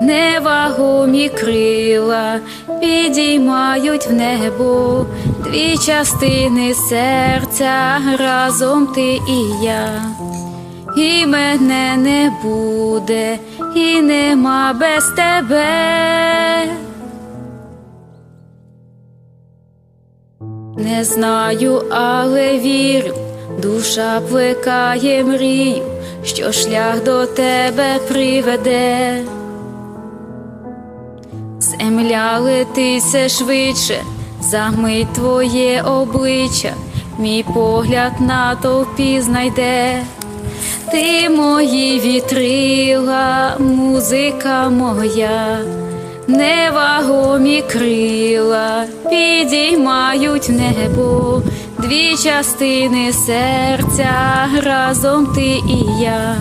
невагомі крила підіймають в небо дві частини серця, разом ти і я, і мене не буде, і нема без тебе. Не знаю, але вірю, душа плекає мрію, що шлях до тебе приведе. Земля летить все швидше, за мить твоє обличчя, мій погляд на товпі знайде. Ти мої вітрила, музика моя, невагомі крила підіймають небо. Дві частини серця, разом ти і я,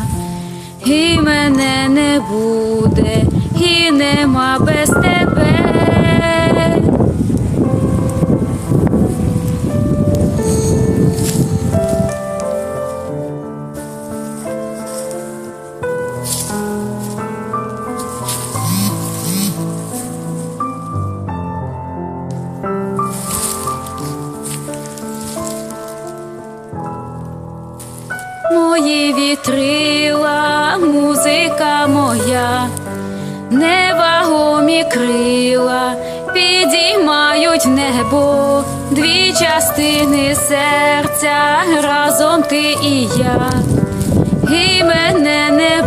і мене не буде, і нема без тебе. Мої вітрила, музика моя, невагомі крила підіймають небо дві частини серця, разом ти і я, і мене не